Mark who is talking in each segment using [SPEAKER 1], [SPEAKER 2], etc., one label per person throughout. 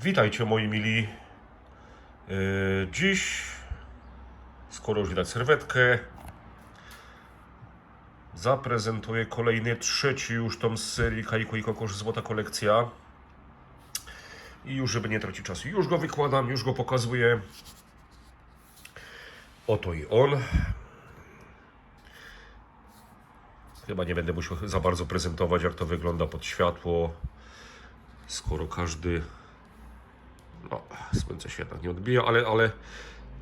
[SPEAKER 1] Witajcie moi mili. Yy, Dziś, skoro już widać serwetkę, zaprezentuję kolejny, trzeci już tom z serii Kaiko i Kokosz Złota Kolekcja. I już, żeby nie tracić czasu, już go wykładam, już go pokazuję. Oto i on. Chyba nie będę musiał za bardzo prezentować, jak to wygląda pod światło, skoro każdy no, słońce się jednak nie odbija, ale, ale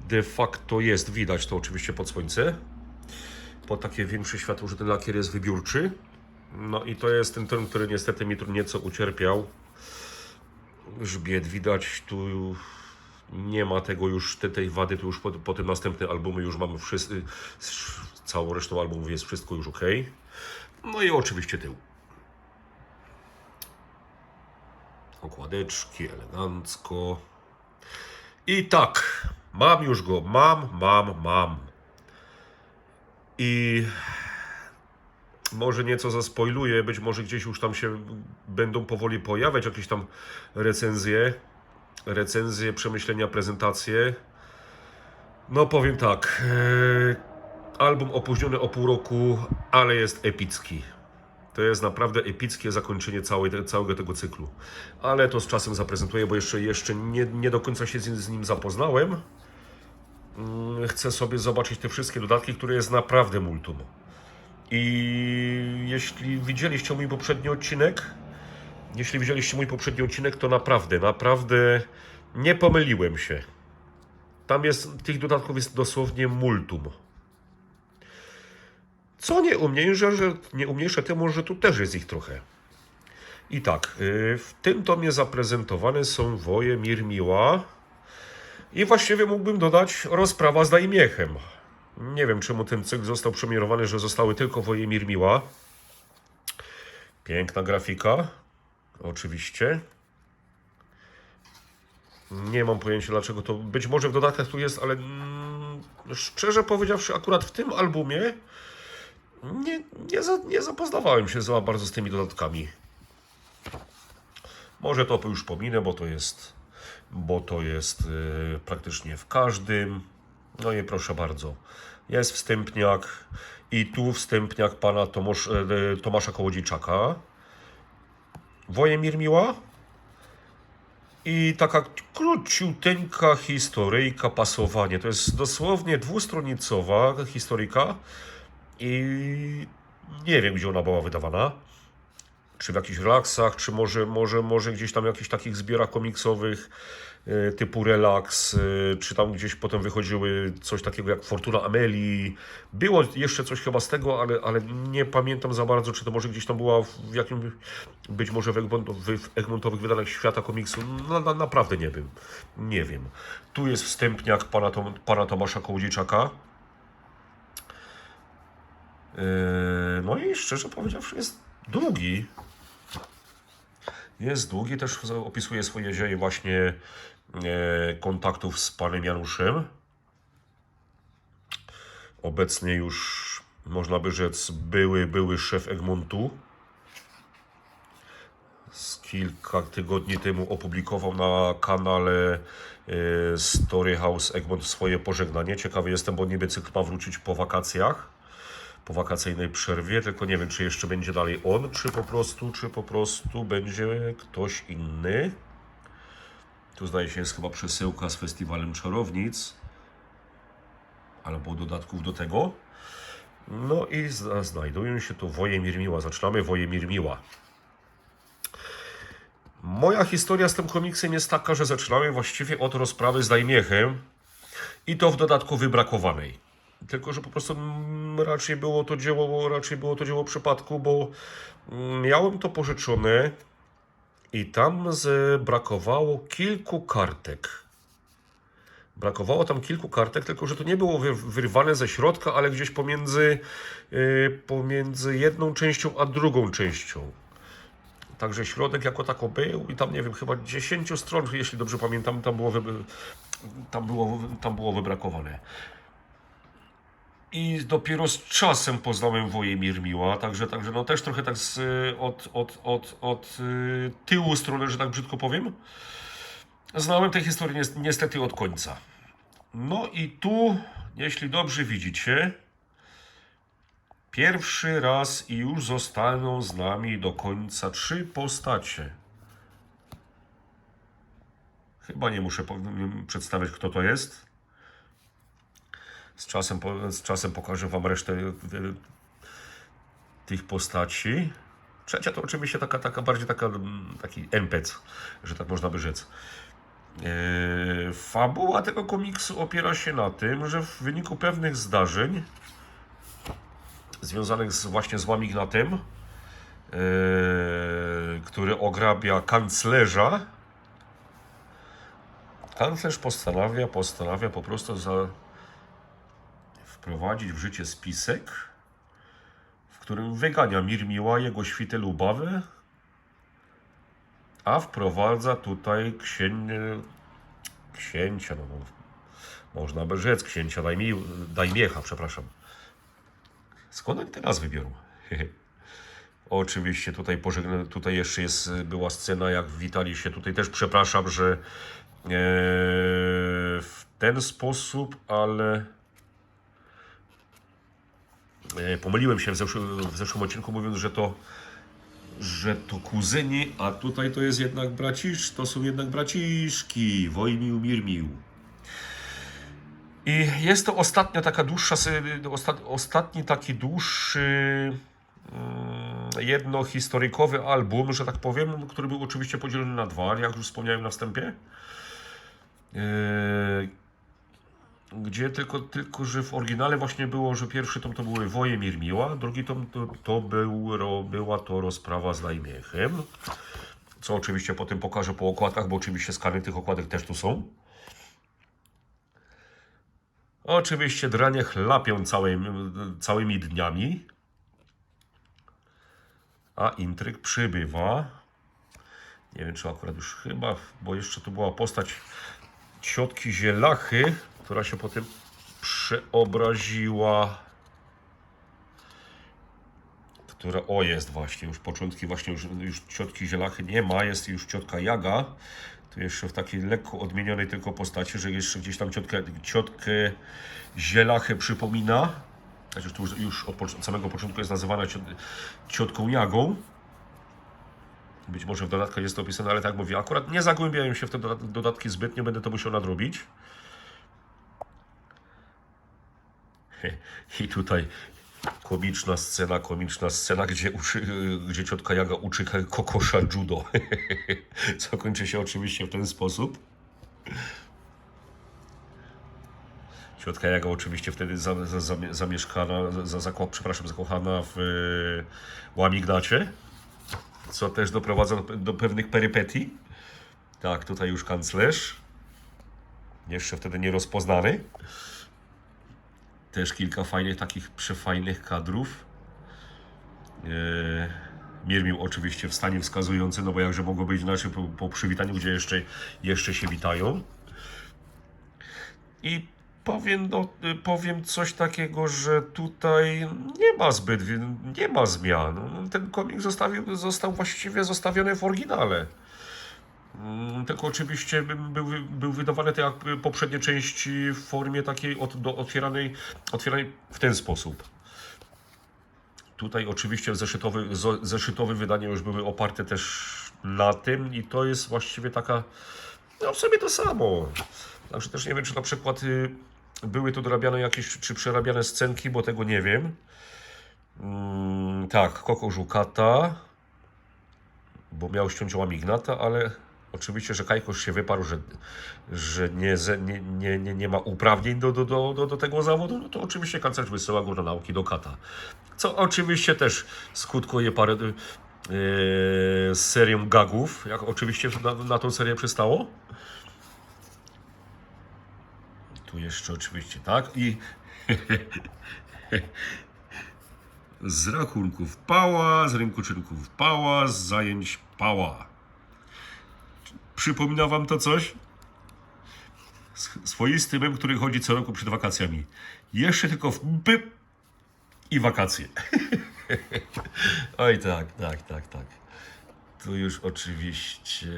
[SPEAKER 1] de facto jest, widać to oczywiście pod słońce. Po takie większe światło, że ten lakier jest wybiórczy. No i to jest ten ton, który niestety mi tu nieco ucierpiał. Grzbiet widać, tu nie ma tego już, te, tej wady, tu już po, po tym następnym albumie już mamy wszyscy, z całą resztą albumów jest wszystko już ok. No i oczywiście tył. Okładeczki, elegancko. I tak, mam już go, mam, mam, mam. I może nieco zaspoiluję, być może gdzieś już tam się będą powoli pojawiać jakieś tam recenzje, recenzje, przemyślenia, prezentacje. No powiem tak, e, album opóźniony o pół roku, ale jest epicki. To jest naprawdę epickie zakończenie całej, całego tego cyklu. Ale to z czasem zaprezentuję, bo jeszcze, jeszcze nie, nie do końca się z, z nim zapoznałem. Mm, Chcę sobie zobaczyć te wszystkie dodatki, które jest naprawdę multum. I jeśli widzieliście mój poprzedni odcinek, jeśli widzieliście mój poprzedni odcinek, to naprawdę, naprawdę nie pomyliłem się. Tam jest, tych dodatków jest dosłownie multum. Co nie umniejsza, że nie umniejsza temu, że tu też jest ich trochę. I tak, y, w tym tomie zaprezentowane są woje Mirmiła i właściwie mógłbym dodać rozprawa z Dajmiechem. Nie wiem, czemu ten cykl został premierowany, że zostały tylko woje Mirmiła. Piękna grafika, oczywiście. Nie mam pojęcia dlaczego to, być może w dodatkach tu jest, ale mm, szczerze powiedziawszy, akurat w tym albumie nie, nie, za, nie zapoznawałem się za bardzo z tymi dodatkami. Może to już pominę, bo to jest, bo to jest yy, praktycznie w każdym. No i proszę bardzo, jest wstępniak i tu wstępniak pana Tomasz, yy, Tomasza Kołodziejczaka. Wojemir Miła i taka króciuteńka historyjka pasowanie. To jest dosłownie dwustronicowa historyjka i nie wiem, gdzie ona była wydawana. Czy w jakichś relaksach, czy może, może, może gdzieś tam w jakichś takich zbiorach komiksowych e, typu Relax, e, czy tam gdzieś potem wychodziły coś takiego jak Fortuna Amelii. Było jeszcze coś chyba z tego, ale, ale nie pamiętam za bardzo, czy to może gdzieś tam była w jakim, być może w, Egmont, w Egmontowych wydaniach świata komiksu. No, na, naprawdę nie wiem. Nie wiem. Tu jest wstępniak pana, Tom, pana Tomasza Kołodziejczaka. Yy, No i szczerze powiedziawszy, jest długi. Jest długi, też opisuje swoje dzieje właśnie e, kontaktów z panem Januszem. Obecnie już, można by rzec, były, były szef Egmontu. Z kilka tygodni temu opublikował na kanale e, Story House Egmont swoje pożegnanie. Ciekawy jestem, bo niby cykl ma wrócić po wakacjach po wakacyjnej przerwie, tylko nie wiem, czy jeszcze będzie dalej on, czy po prostu, czy po prostu będzie ktoś inny. Tu zdaje się jest chyba przesyłka z festiwalem czarownic, albo dodatków do tego. No i zna- znajdują się tu Wojemir Miła. Zaczynamy Wojemir Miła. Moja historia z tym komiksem jest taka, że zaczynałem właściwie od rozprawy z Dajmiechem i to w dodatku wybrakowanej. Tylko, że po prostu mm, raczej było to dzieło, raczej było to dzieło przypadku, bo mm, miałem to pożyczone i tam brakowało kilku kartek. Brakowało tam kilku kartek, tylko że to nie było wy- wyrwane ze środka, ale gdzieś pomiędzy, yy, pomiędzy jedną częścią a drugą częścią. Także środek jako tako był i tam nie wiem, chyba 10 stron, jeśli dobrze pamiętam, tam było, tam było, tam było wybrakowane. I dopiero z czasem poznałem Wojemir Miła, także, także no też trochę tak z, od, od, od, od y, tyłu strony, że tak brzydko powiem. znałem tę historię nies- niestety od końca. No i tu, jeśli dobrze widzicie, pierwszy raz i już zostaną z nami do końca trzy postacie. Chyba nie muszę przedstawiać, kto to jest. Z czasem, z czasem pokażę Wam resztę e, tych postaci. Trzecia to oczywiście taka, taka bardziej taka, mm, taki empec, że tak można by rzec. Eee, Fabuła tego komiksu opiera się na tym, że w wyniku pewnych zdarzeń związanych z, właśnie z Łamignatem, eee, który ograbia kanclerza, kanclerz postanawia, postanawia po prostu za, wprowadzić w życie spisek, w którym wygania Mirmiła, jego świtę Lubawę, a wprowadza tutaj księ... księcia, no, no, można by rzec księcia Dajmi... Dajmiecha, przepraszam. Skąd oni te nazwy biorą? Oczywiście tutaj pożegna... tutaj jeszcze jest, była scena, jak witali się. Tutaj też przepraszam, że e, w ten sposób, ale pomyliłem się w, zeszły, w zeszłym odcinku, mówiąc, że to że to kuzyni, a tutaj to jest jednak bracisz, to są jednak braciszki, Wojmił, Mirmił. I jest to ostatnia taka dłuższa, ostatni taki dłuższy mm, jednohistorykowy album, że tak powiem, który był oczywiście podzielony na dwa, jak już wspomniałem na wstępie. Gdzie tylko, tylko, że w oryginale właśnie było, że pierwszy tom to były Woje Mirmiła, drugi tom to, to był, ro, była to rozprawa z Najmiechem, co oczywiście potem pokażę po okładkach, bo oczywiście skany tych okładek też tu są. Oczywiście dranie chlapią całymi, całymi dniami, a intryg przybywa. Nie wiem, czy akurat już chyba, bo jeszcze tu była postać ciotki Zielachy, która się potem przeobraziła. Która, o jest właśnie, już początki właśnie, już, już ciotki Zielachy nie ma, jest już ciotka Jaga. Tu jeszcze w takiej lekko odmienionej tylko postaci, że jeszcze gdzieś tam ciotkę, ciotkę Zielachę przypomina. Chociaż tu już, już od, samego początku jest nazywana ciot, ciotką Jagą. Być może w dodatkach jest to opisane, ale tak mówię, akurat nie zagłębiałem się w te dodat- dodatki zbytnio, będę to musiał nadrobić. I tutaj komiczna scena, komiczna scena, gdzie, uczy, gdzie ciotka Jaga uczy kokosza judo. Co kończy się oczywiście w ten sposób. Ciotka Jaga oczywiście wtedy za, za, za, zamieszkana, za, za, przepraszam, zakochana w Łamignacie, co też doprowadza do, do pewnych perypetii. Tak, tutaj już kanclerz. Jeszcze wtedy nierozpoznany. Też kilka fajnych, takich przefajnych kadrów. Eee, Miermił oczywiście w stanie wskazujący, no bo jakże mogło być inaczej po, po przywitaniu, gdzie jeszcze, jeszcze się witają. I powiem, no, y, powiem coś takiego, że tutaj nie ma zbyt, nie ma zmian. Ten komik zostawił, został właściwie zostawiony w oryginale. Mm, Tylko oczywiście by- był, był wydawany tak jak poprzednie części w formie takiej od, do otwieranej, otwieranej w ten sposób. Tutaj oczywiście zeszytowe, zo- zeszytowe wydania już były oparte też na tym i to jest właściwie taka, no w sobie to samo. Także też nie wiem, czy na przykład y, były tu dorabiane jakieś, czy przerabiane scenki, bo tego nie wiem. Mm, tak, Koko Żukata, bo miał ściąć Łamignata, ale oczywiście, że Kajkosz się wyparł, że, że nie, nie, nie, nie, ma uprawnień do, do, do, do, tego zawodu, no to oczywiście kanclerz wysyła go na nauki do kata. Co oczywiście też skutkuje parę y, y, z serią gagów, jak oczywiście na, na tą serię przystało. Tu jeszcze oczywiście, tak? I z rachunków pała, z rynku czynków pała, z zajęć pała. Przypomina wam to coś? Swoisty mem, który chodzi co roku przed wakacjami. Jeszcze tylko w by i wakacje. Oj tak, tak, tak, tak. Tu już oczywiście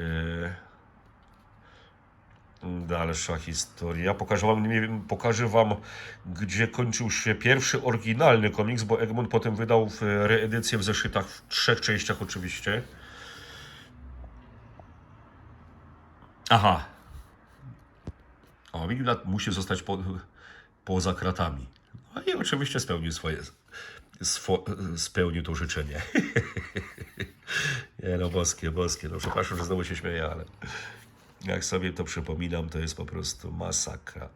[SPEAKER 1] Dalsza historia. Pokażę wam, nie wiem, pokażę wam, gdzie kończył się pierwszy oryginalny komiks, bo Egmont potem wydał reedycję w zeszytach, w trzech częściach oczywiście. Aha. O, Mignat musi zostać po, poza kratami. No i oczywiście spełnił swoje, swo, spełnił to życzenie. Nie no, boskie, boskie. No przepraszam, że znowu się śmieję, ale jak sobie to przypominam, to jest po prostu masakra.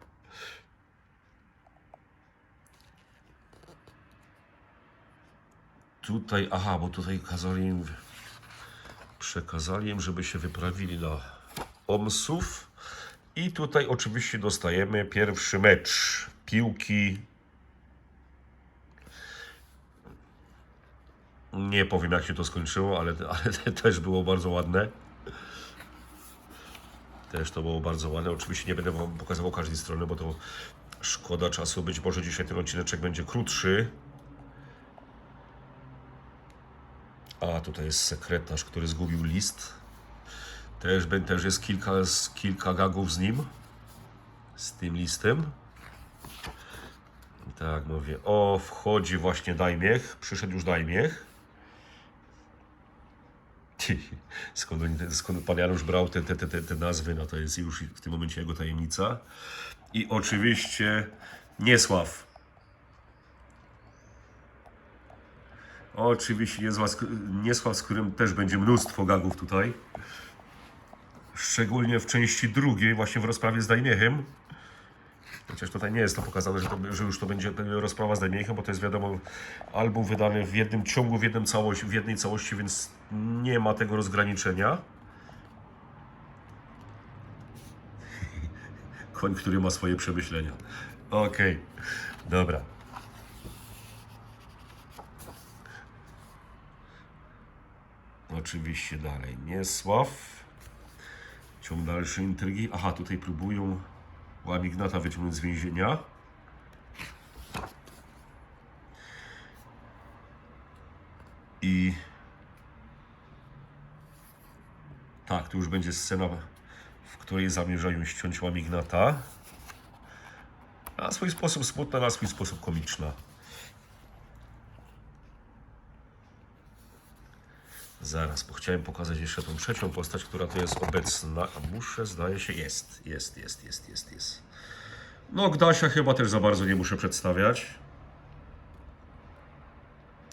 [SPEAKER 1] Tutaj, aha, bo tutaj kazali im, przekazali im, żeby się wyprawili na Omsów. I tutaj oczywiście dostajemy pierwszy mecz piłki. Nie powiem, jak się to skończyło, ale, ale też było bardzo ładne. Też to było bardzo ładne. Oczywiście nie będę Wam pokazywał każdej strony, bo to szkoda czasu. Być może dzisiaj ten odcineczek będzie krótszy. A tutaj jest sekretarz, który zgubił list. Też, też jest kilka, kilka gagów z nim. Z tym listem. Tak mówię. O, wchodzi właśnie Dajmiech. Przyszedł już Dajmiech. Skąd, skąd pan Janusz brał te, te, te, te, nazwy, no to jest już w tym momencie jego tajemnica. I oczywiście Niesław. Oczywiście Niesław, Niesław, z którym też będzie mnóstwo gagów tutaj. Szczególnie w części drugiej, właśnie w rozprawie z Dajmiechem. Chociaż tutaj nie jest to pokazane, że, to, że już to będzie rozprawa z Dajmiechem, bo to jest wiadomo album wydany w jednym ciągu, w, jednym całości, w jednej całości, więc nie ma tego rozgraniczenia. Koń, który ma swoje przemyślenia. Okej, dobra. Oczywiście dalej. Niesław. Ciąg dalszy intrygi. Aha, tutaj próbują Łamignata wyciągnąć z więzienia. I tak, tu już będzie scena, w której zamierzają ściąć Łamignata. Na swój sposób smutna, na swój sposób komiczna. Zaraz, bo chciałem pokazać jeszcze tą trzecią postać, która tu jest obecna. A muszę, zdaje się, jest, jest, jest, jest, jest, jest. No, Gdasia chyba też za bardzo nie muszę przedstawiać.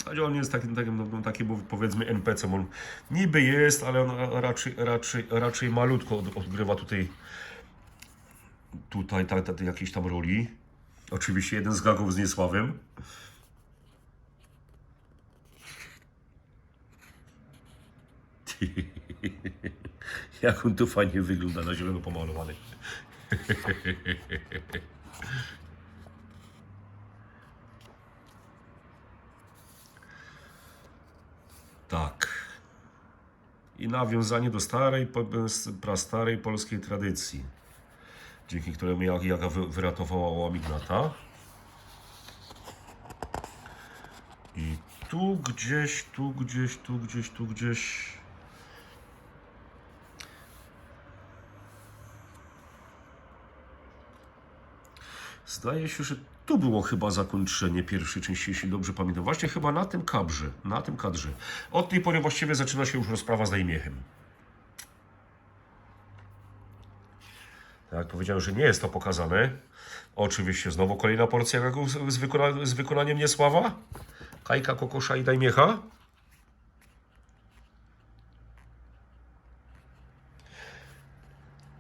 [SPEAKER 1] Ale on jest takim, takim, no, taki bo powiedzmy NPC, on niby jest, ale on raczej, raczej, raczej malutko od, odgrywa tutaj tutaj ta, ta, jakiejś tam roli. Oczywiście jeden z gagów z Niesławem. Jak on tu fajnie wygląda na zielono pomalowany. Tak. I nawiązanie do starej, prastarej polskiej tradycji, dzięki któremu Jaga wy- wyratowała Łamignata. I tu gdzieś, tu gdzieś, tu gdzieś, tu gdzieś. Zdaje się, że tu było chyba zakończenie pierwszej części, jeśli dobrze pamiętam. Właśnie chyba na tym kadrze, na tym kadrze. Od tej pory właściwie zaczyna się już rozprawa z Dajmiechem. Tak powiedziałem, że nie jest to pokazane. Oczywiście znowu kolejna porcja z, wykona, z wykonaniem Niesława. Kajka, Kokosza i Dajmiecha.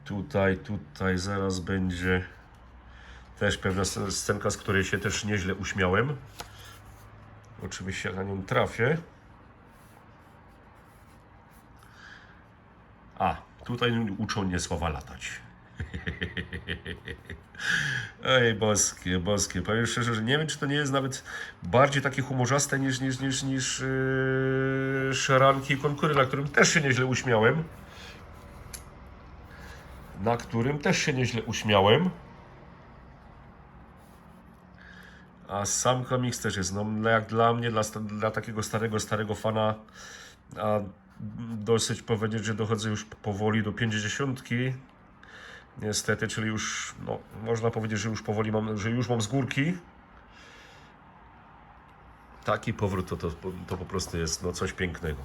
[SPEAKER 1] Tutaj, tutaj zaraz będzie też pewna sc- scenka, z której się też nieźle uśmiałem. Oczywiście na nią trafię. A, tutaj uczą mnie słowa latać. Ej, boskie, boskie. Powiem szczerze, że nie wiem, czy to nie jest nawet bardziej takie humorzaste niż, niż, niż, niż yy, szaranki i konkury, na którym też się nieźle uśmiałem. Na którym też się nieźle uśmiałem. A sam komiks też jest, no jak dla mnie, dla, dla takiego starego, starego fana, a dosyć powiedzieć, że dochodzę już powoli do pięćdziesiątki, Niestety, czyli już, no, można powiedzieć, że już powoli mam, że już mam z górki. Taki powrót to, to, to po prostu jest no, coś pięknego.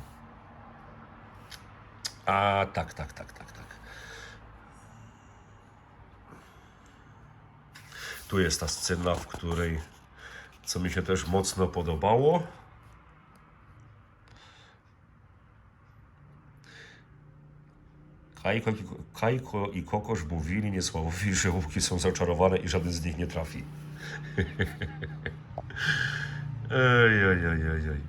[SPEAKER 1] A tak, tak, tak, tak, tak. Tu jest ta scena, w której, co mi się też mocno podobało. Kajko, Kajko i Kokosz mówili Niesławowi, że łuki są zaczarowane i żaden z nich nie trafi. ej, ej, ej, ej, ej.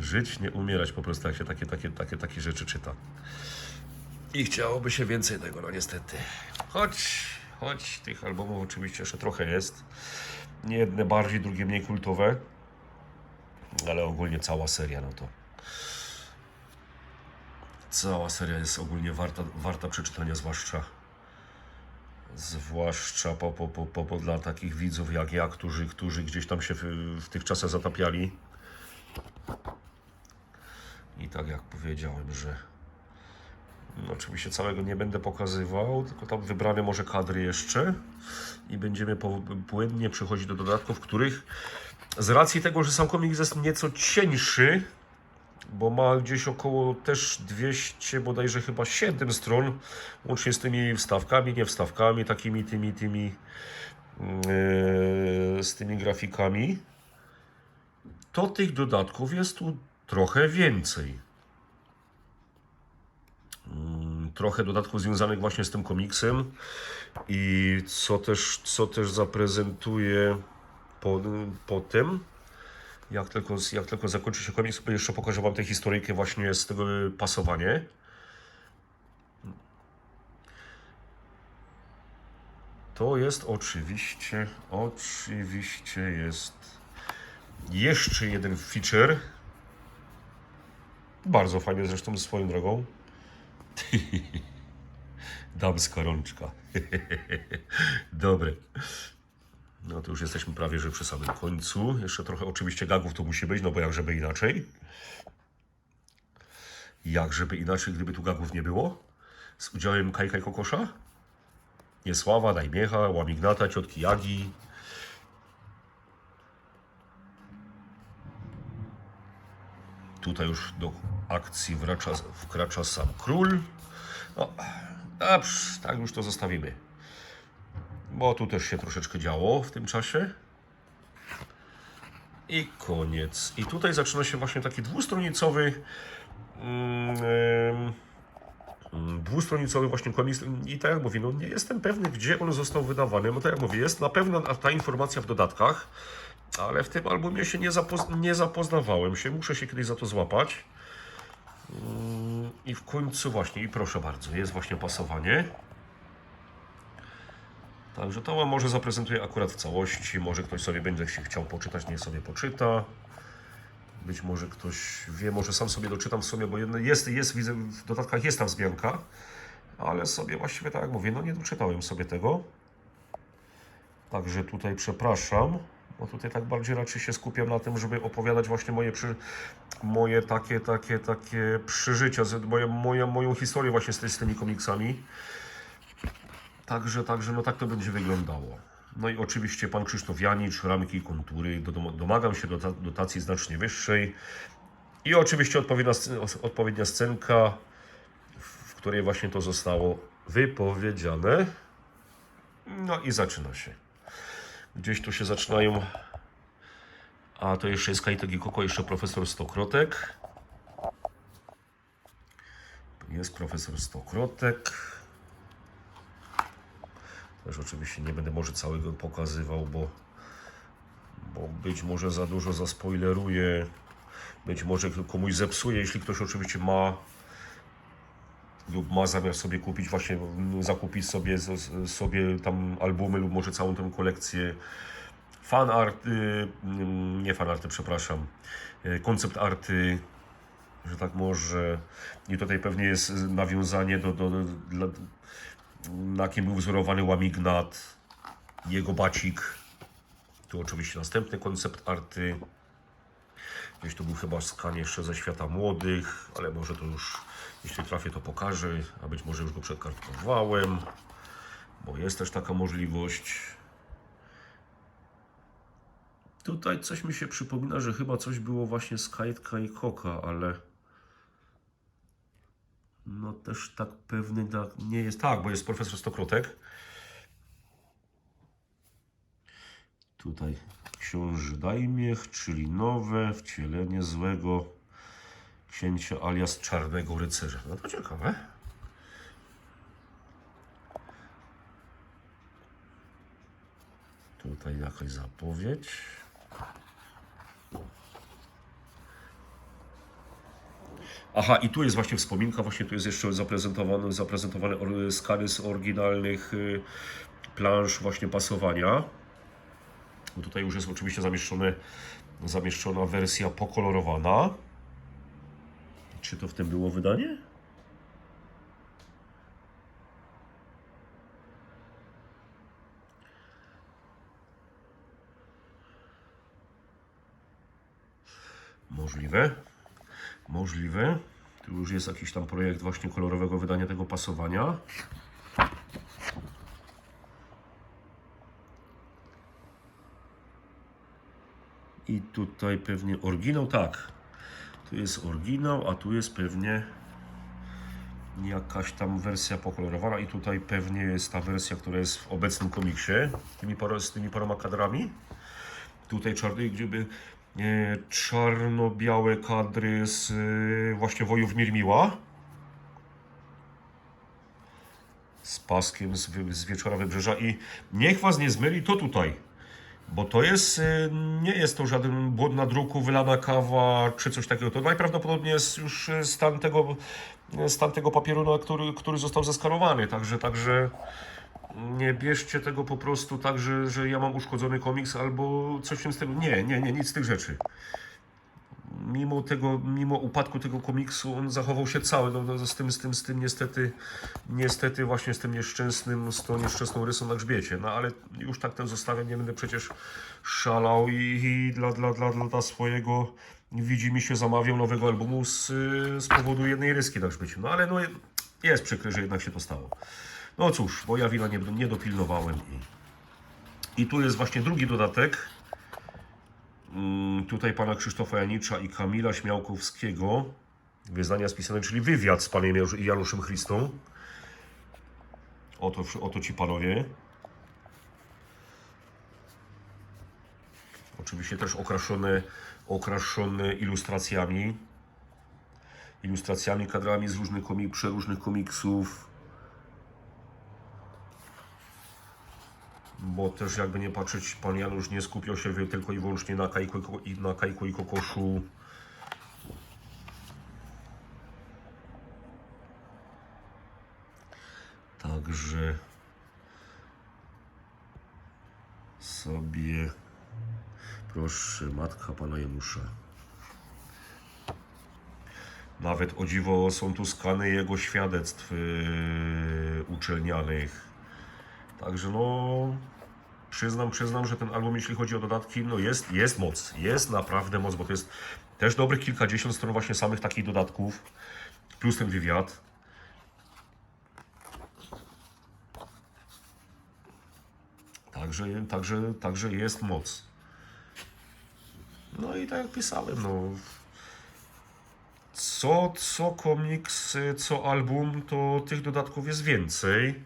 [SPEAKER 1] Żyć, nie umierać po prostu, jak się takie, takie, takie, takie rzeczy czyta. I chciałoby się więcej tego, no niestety. Choć, choć tych albumów oczywiście jeszcze trochę jest. Nie jedne bardziej, drugie mniej kultowe. Ale ogólnie cała seria, no to cała seria jest ogólnie warta, warta przeczytania, zwłaszcza zwłaszcza po, po, po, po, po dla takich widzów jak ja, którzy, którzy gdzieś tam się w, w tych czasach zatapiali. I tak jak powiedziałem, że oczywiście całego nie będę pokazywał, tylko tam wybrane może kadry jeszcze i będziemy płynnie przechodzić do dodatków, których z racji tego, że sam komiks jest nieco cieńszy, bo ma gdzieś około też 200, bodajże chyba 7 stron, łącznie z tymi wstawkami, nie wstawkami, takimi tymi, tymi, yy, z tymi grafikami, to tych dodatków jest tu trochę więcej. Mm, Trochę dodatków związanych właśnie z tym komiksem i co też, co też zaprezentuję po, potem jak tylko, jak tylko zakończy się komiks, jeszcze pokażę Wam tę historyjkę właśnie z tego pasowanie. To jest oczywiście, oczywiście jest jeszcze jeden feature. Bardzo fajny zresztą swoją drogą. Damska rączka. Dobre. No to już jesteśmy prawie, że przy samym końcu. Jeszcze trochę oczywiście gagów tu musi być, no bo jak żeby inaczej. Jak żeby inaczej, gdyby tu gagów nie było? Z udziałem Kajka i Kokosza? Niesława, Najmiecha, Łamignata, Ciotki Jagi. Tutaj już do akcji wracza, wkracza sam król. No, dobrze, tak już to zostawimy bo tu też się troszeczkę działo w tym czasie. I koniec. I tutaj zaczyna się właśnie taki dwustronicowy mm, dwustronicowy właśnie komiks i tak jak mówię, no nie jestem pewny, gdzie on został wydawany, bo tak jak mówię, jest na pewno ta informacja w dodatkach, ale w tym albumie się nie, zapoz nie zapoznawałem się, muszę się kiedyś za to złapać. Mm, I w końcu właśnie, i proszę bardzo, jest właśnie pasowanie. Także to Wam może zaprezentuję akurat w całości. Może ktoś sobie będzie się chciał poczytać, niech sobie poczyta. Być może ktoś wie, może sam sobie doczytam w sumie, bo jest, jest, widzę, w dodatkach jest ta wzmianka, ale sobie właściwie tak jak mówię, no nie doczytałem sobie tego. Także tutaj przepraszam, bo tutaj tak bardziej raczej się skupiam na tym, żeby opowiadać właśnie moje, przy, moje takie, takie, takie przeżycia, moje, moje, moją historię właśnie z, z tymi komiksami. Także, także no tak to będzie wyglądało. No i oczywiście pan Krzysztof Janicz, ramki i kontury. Do- dom- Domagam się dota- dotacji znacznie wyższej. I oczywiście odpowiednia, odpowiednia scenka, w której właśnie to zostało wypowiedziane. No i zaczyna się. Gdzieś tu się zaczynają. A to jeszcze jest Kajtek i Koko, jeszcze profesor Stokrotek. Jest profesor Stokrotek. Też oczywiście nie będę może całego pokazywał, bo, bo być może za dużo zaspoileruję. Być może komuś zepsuję, jeśli ktoś oczywiście ma lub ma zamiar sobie kupić, właśnie zakupić sobie, sobie tam albumy lub może całą tę kolekcję fan arty, mm, nie fan arty, przepraszam, e, koncept arty, że tak może. I tutaj pewnie jest nawiązanie do, do, do na kim był wzorowany Łamignat, jego bacik. Tu oczywiście następny koncept arty. Gdzieś tu był chyba skan jeszcze ze świata młodych, ale może to już Jeśli trafię, to pokażę, a być może już go przekartkowałem, bo jest też taka możliwość. Tutaj coś mi się przypomina, że chyba coś było właśnie z Kajtka i Koka, ale no też tak pewny nie jest. Tak, bo jest profesor Stokrotek. Tutaj książę Dajmiech, czyli nowe wcielenie złego księcia alias czarnego rycerza. No to ciekawe. Tutaj jakaś zapowiedź. Aha, i tu jest właśnie wspominka, właśnie tu jest jeszcze zaprezentowane or- skany z oryginalnych y, plansz właśnie pasowania. Bo tutaj już jest oczywiście zamieszczona wersja pokolorowana. Czy to w tym było wydanie? Możliwe. Możliwe. Tu już jest jakiś tam projekt właśnie kolorowego wydania tego pasowania. I tutaj pewnie oryginał, tak. Tu jest oryginał, a tu jest pewnie jakaś tam wersja pokolorowana i tutaj pewnie jest ta wersja, która jest w obecnym komiksie tymi paro, z tymi paroma kadrami. Tutaj czarny, gdzieby e, czarno-białe kadry z e, właśnie wojów Mirmiła. Z paskiem z, z wieczora wybrzeża i niech was nie zmyli, to tutaj. Bo to jest, y, nie jest to żaden błąd na druku, wylana kawa czy coś takiego. To najprawdopodobniej jest już y, stan tego, stan tego papieru, który, który został zeskanowany. Także, także nie bierzcie tego po prostu tak, że, że ja mam uszkodzony komiks albo coś w tym stylu. Nie, nie, nie, nic z tych rzeczy. Mimo tego, mimo upadku tego komiksu, on zachował się cały. No, no, z tym, z tym, z tym niestety, niestety właśnie z tym nieszczęsnym, z tą nieszczęsną rysą na grzbiecie. No ale już tak ten zostawiam, nie będę przecież szalał i, i dla, dla, dla, dla swojego widzi mi się zamawiał nowego albumu z, z powodu jednej ryski na grzbiecie. No ale no jest przykre, że jednak się to stało. No cóż, moja wina nie, nie dopilnowałem i, i tu jest właśnie drugi dodatek. Mm, tutaj pana Krzysztofa Janicza i Kamila Śmiałkowskiego. Wyznania spisane, czyli wywiad z panem Janusz- Januszem Christą. Oto, oto ci panowie. Oczywiście też okraszone, okraszone ilustracjami. Ilustracjami, kadrami z różnych komik, przeróżnych komiksów. Bo też jakby nie patrzeć, pan Janusz nie skupiał się tylko i wyłącznie na Kajku, i- na Kajku i Kokoszu. Także sobie proszę, matka pana Janusza. Nawet o dziwo są tu skany jego świadectw yy, uczelnianych. Także no, przyznam, przyznam, że ten album, jeśli chodzi o dodatki, no jest, jest moc. Jest naprawdę moc, bo to jest też dobrych kilkadziesiąt stron właśnie samych takich dodatków, plus ten wywiad. Także, także, także jest moc. No i tak jak pisałem, no. Co, co komiks, co album, to tych dodatków jest więcej.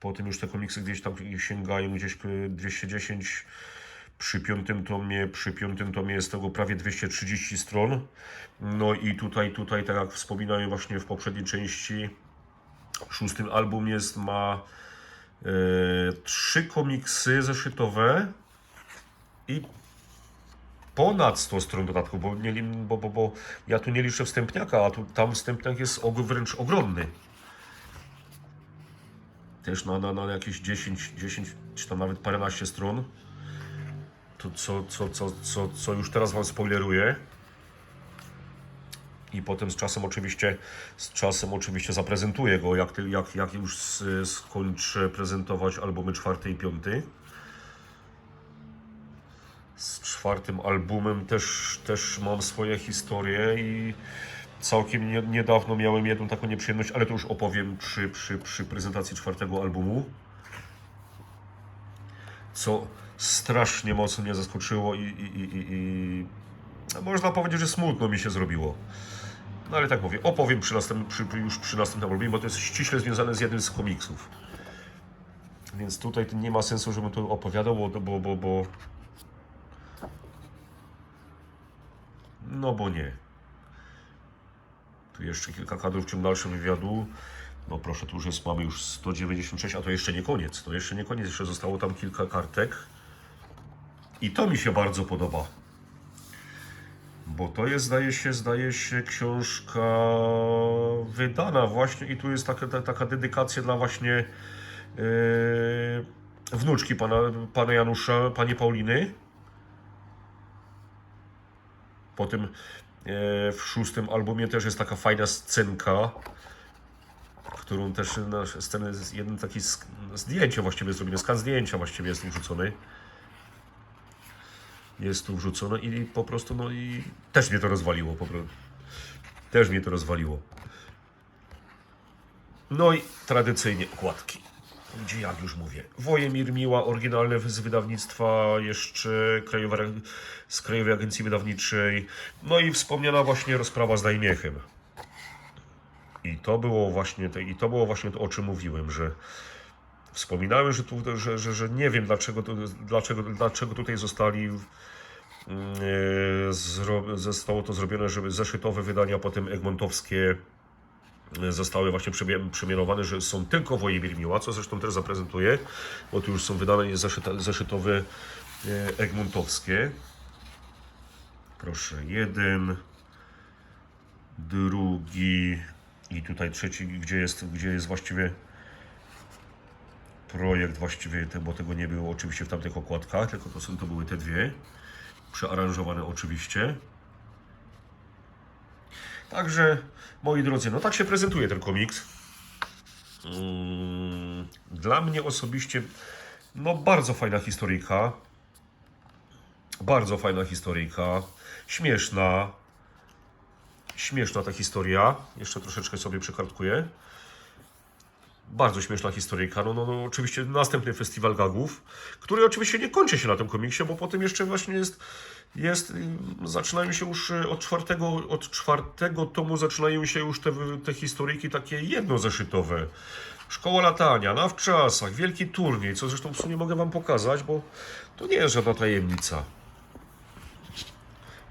[SPEAKER 1] Potem już te komiksy gdzieś tam sięgają gdzieś e, 210 przy piątym tomie, przy piątym tomie jest tego prawie 230 stron. No i tutaj, tutaj, tak jak wspominałem właśnie w poprzedniej części, szóstym album jest, ma e, trzy komiksy zeszytowe i ponad 100 stron dodatków, bo, nie, bo, bo, bo ja tu nie liczę wstępniaka, a tu, tam wstępniak jest wręcz ogromny. Też na, na, na jakieś 10, 10 czy tam nawet paręnaście stron. To co, co, co, co, co już teraz Wam spoileruję. I potem z czasem oczywiście, z czasem oczywiście zaprezentuję go, jak, jak, jak już skończę prezentować albumy czwarty i piąty. Z czwartym albumem też, też mam swoje historie i całkiem nie, niedawno miałem jedną taką nieprzyjemność, ale to już opowiem przy, przy, przy prezentacji czwartego albumu. Co strasznie mocno mnie zaskoczyło i, i, i, i, no, można powiedzieć, że smutno mi się zrobiło. No ale tak mówię, opowiem przy następnym, przy, już przy następnym albumie, bo to jest ściśle związane z jednym z komiksów. Więc tutaj nie ma sensu, żebym to opowiadał, bo, bo, bo... No bo nie. Tu jeszcze kilka kadrów w ciągu dalszego wywiadu. No proszę, tu już jest, mamy już 196, a to jeszcze nie koniec. To jeszcze nie koniec, jeszcze zostało tam kilka kartek. I to mi się bardzo podoba. Bo to jest, zdaje się, zdaje się, książka wydana właśnie i tu jest taka, ta- taka dedykacja dla właśnie yy, wnuczki pana, pana Janusza, pani Pauliny. Potem yy, w szóstym albumie też jest taka fajna scenka, którą też na scenę, jeden taki zdjęcie właściwie zrobione, skan zdjęcia właściwie jest tu wrzucony jest tu wrzucone i po prostu, no i też mnie to rozwaliło, po prostu. Też mnie to rozwaliło. No i tradycyjnie okładki. Gdzie jak już mówię. Wojemir Miła, oryginalne z wydawnictwa jeszcze Krajowej, z Krajowej Agencji Wydawniczej. No i wspomniana właśnie rozprawa z Najmiechem. I to było właśnie i to było właśnie to, o czym mówiłem, że wspominałem, że, tu, że, że, że nie wiem dlaczego, dlaczego, dlaczego tutaj zostali e, zro, zostało to zrobione, żeby zeszytowe wydania, potem egmontowskie zostały właśnie przemie- przemianowane, że są tylko Wojewód Miła, co zresztą też zaprezentuję, bo tu już są wydane zeszyta, zeszytowe e, egmontowskie. Proszę, jeden, drugi i tutaj trzeci, gdzie jest, gdzie jest właściwie projekt właściwie, bo tego nie było oczywiście w tamtych okładkach, tylko to, są, to były te dwie, przearanżowane oczywiście. Także, moi drodzy, no tak się prezentuje ten komiks. Mm, Dla mnie osobiście, no bardzo fajna historyjka. Bardzo fajna historyjka. Śmieszna. Śmieszna ta historia. Jeszcze troszeczkę sobie przekartkuję. Bardzo śmieszna historyjka. No, no, no, oczywiście następny festiwal gagów, który oczywiście nie kończy się na tym komiksie, bo potem jeszcze właśnie jest, jest zaczynają się już y, od czwartego, od czwartego tomu zaczynają się już te, te historyjki takie jednozeszytowe. Szkoła latania, na wczasach, wielki turniej, co zresztą w sumie mogę wam pokazać, bo to nie jest żadna tajemnica.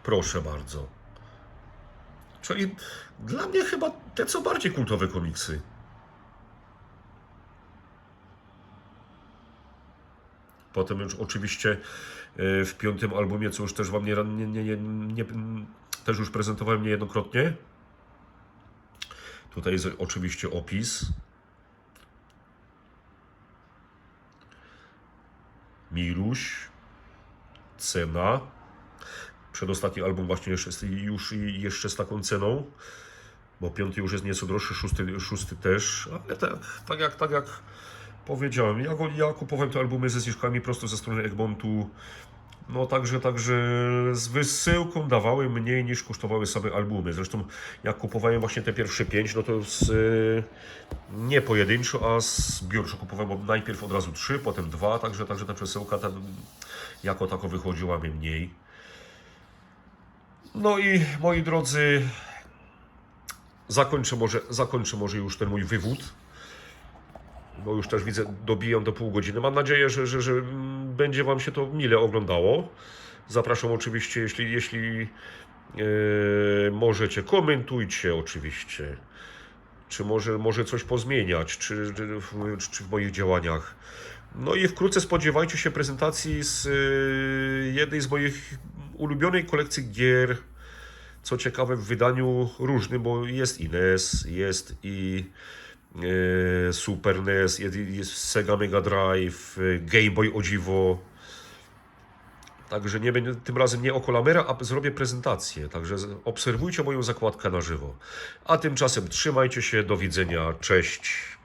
[SPEAKER 1] Proszę bardzo. Czyli dla mnie chyba te co bardziej kultowe komiksy. Potem już oczywiście e, w piątym albumie, co już też Wam nie, nie, nie, nie, też już prezentowałem niejednokrotnie. Tutaj jest oczywiście opis. Miruś, cena. Przedostatni album właśnie jeszcze, już jeszcze z taką ceną, bo piąty już jest nieco droższy, szósty, szósty też, ale tak, tak, jak, tak jak powiedziałem, ja, ja kupowałem te albumy ze zniżkami prosto ze strony Egmontu, no także, także z wysyłką dawały mniej niż kosztowały same albumy. Zresztą jak kupowałem właśnie te pierwsze pięć, no to z, y, nie pojedynczo, a zbiorczo kupowałem najpierw od razu trzy, potem dwa, także, także ta przesyłka ta, jako tako wychodziła mi mniej. No i moi drodzy, zakończę może, zakończę może już ten mój wywód bo już też widzę, dobijam do pół godziny. Mam nadzieję, że, że, że będzie Wam się to mile oglądało. Zapraszam oczywiście, jeśli, jeśli e, możecie, komentujcie oczywiście. Czy może, może coś pozmieniać, czy, czy, czy w moich działaniach. No i wkrótce spodziewajcie się prezentacji z e, jednej z moich ulubionej kolekcji gier. Co ciekawe, w wydaniu różnym, bo jest i NES, jest i Super NES, jest Sega Mega Drive, e, Game Boy o dziwo. Także nie będzie, tym razem nie lamera, a zrobię prezentację. Także obserwujcie moją zakładkę na żywo. A tymczasem trzymajcie się, do widzenia, cześć.